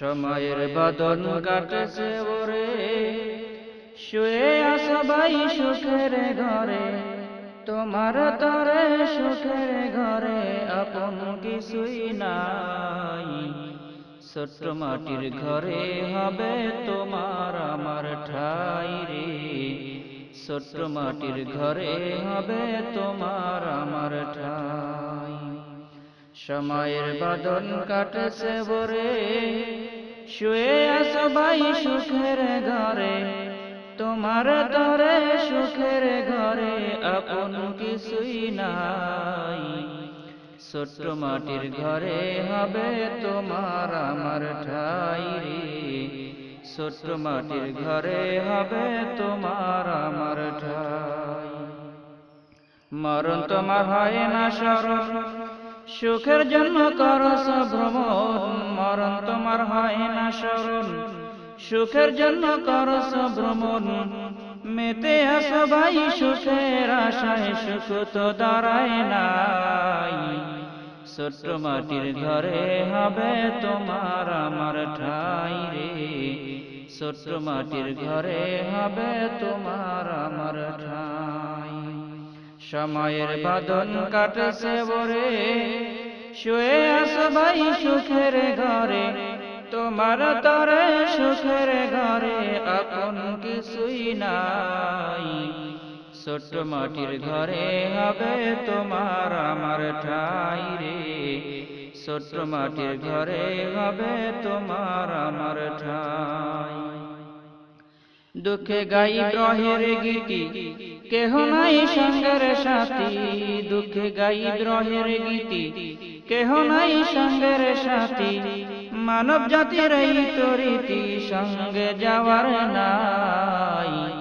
সময়ের বদন কাটেছে ওরে। শুয়ে সবাই সুখের ঘরে। তোমার তরে সুখের ঘরে। আপন কিছুই নাই। ছোট্ট মাটির ঘরে হবে তোমার আমার ঠাই রে। ছোট্ট মাটির ঘরে হবে তোমার আমার ঠাই সময়ের বাদন কাটেছে বরে শুয়ে সবাই সুখের ঘরে। তোমার তরে সুখের ঘরে আপন কিছুই নাই। ছোট্ট মাটির ঘরে হবে তোমার আমার ঠাই রে। ছোট্ট মাটির ঘরে হবে তোমার আমার ঠাই। মরণ তোমার হয় না স্মরণ। সুখের জন্য করস ভ্রমণ, মরণ তোমার হয় না স্মরণ। সুখের জন্য করস ভ্রমণ, মেতে আসো ভাই সুখের আশায়, সুখ তো দাঁড়ায় নাই। ছোট্ট মাটির ঘরে হবে তোমার আমার ঠাই রে। ছোট্ট মাটির ঘরে হবে তোমার আমার ঠাই। সময়ের বাদন কাটেছে বরে আসো ভাই সুখের ঘরে, তোমার তরে সুখের ঘরে আপন কিছুই নাই। ছোট্ট মাটির ঘরে হবে তোমার আমার ঠাই রে। ছোট্ট মাটির ঘরে হবে তোমার আমার ঠাই। দুঃখে গাই গ্রহের গীতি, কেহ নাই সঙ্গের সাথী। দুঃখে গাই গ্রহের গীতি কেহ নাই সঙ্গের সাথী। মানব জাতির এই তরিতি সঙ্গে যাওয়ার নাই।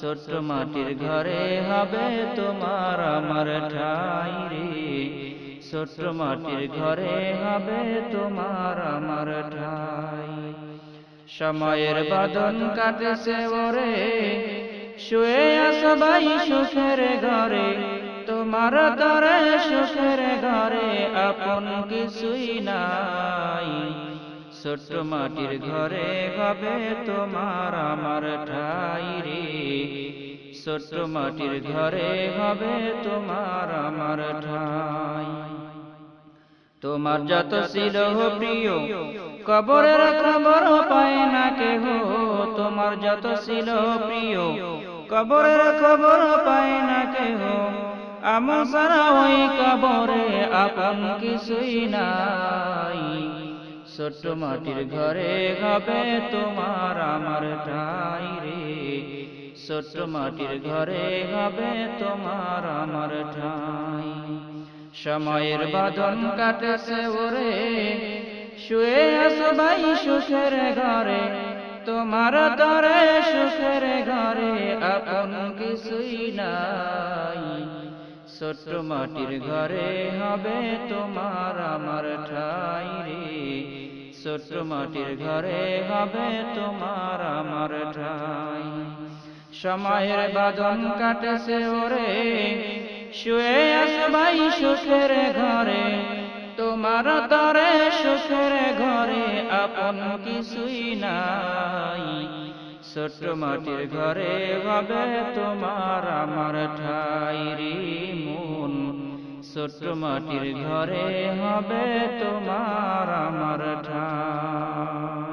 ছোট্ট মাটির ঘরে হবে তোমার আমার ঠাই রে। ছোট্ট মাটির ঘরে হবে তোমার আমার ঠাই। সময়ের বাদন কাটেছে ওরে। শুয়ে সবাই সুখের ঘরে। তোমার তরে সুখের ঘরে আপন কিছুই নাই। ছোট্ট মাটির ঘরে হবে তোমার আমার ঠাই রে। ছোট্ট মাটির ঘরে হবে তোমার আমার ঠাই। তোমার যত ছিল প্রিয়, কবরের খবর পায় না কেহ। তোমার যত ছিল প্রিয়, কবরের খবর পায় না কেহ। আমার সারা ওই কবরে আপন কিছুই নাই। ছোট্ট মাটির ঘরে হবে তোমার আমার ঠাই রে। ছোট্ট মাটির ঘরে হবে তোমার আমার ঠাই। সময়ের বাদন কাটেছে ওরে, শুয়ে আসো ভাই সুখের ঘরে। তোমার তরে সুখের ঘরে আপন কিছুই নাই। ছোট্ট মাটির ঘরে হবে তোমার আমার ঠাই রে। ছোট্ট মাটির ঘরে হবে তোমার আমার ঠাই। সময়ের বাদন কাটেছে ওরে, শুয়ে সবাই সুখের ঘরে। তোমার তরে সুখের ঘরে আপন কিছুই নাই। ছোট্ট মাটির ঘরে হবে তোমার আমার ঠাইরি মন। ছোট মাটির ঘরে হবে তোমার আমার ঠাই।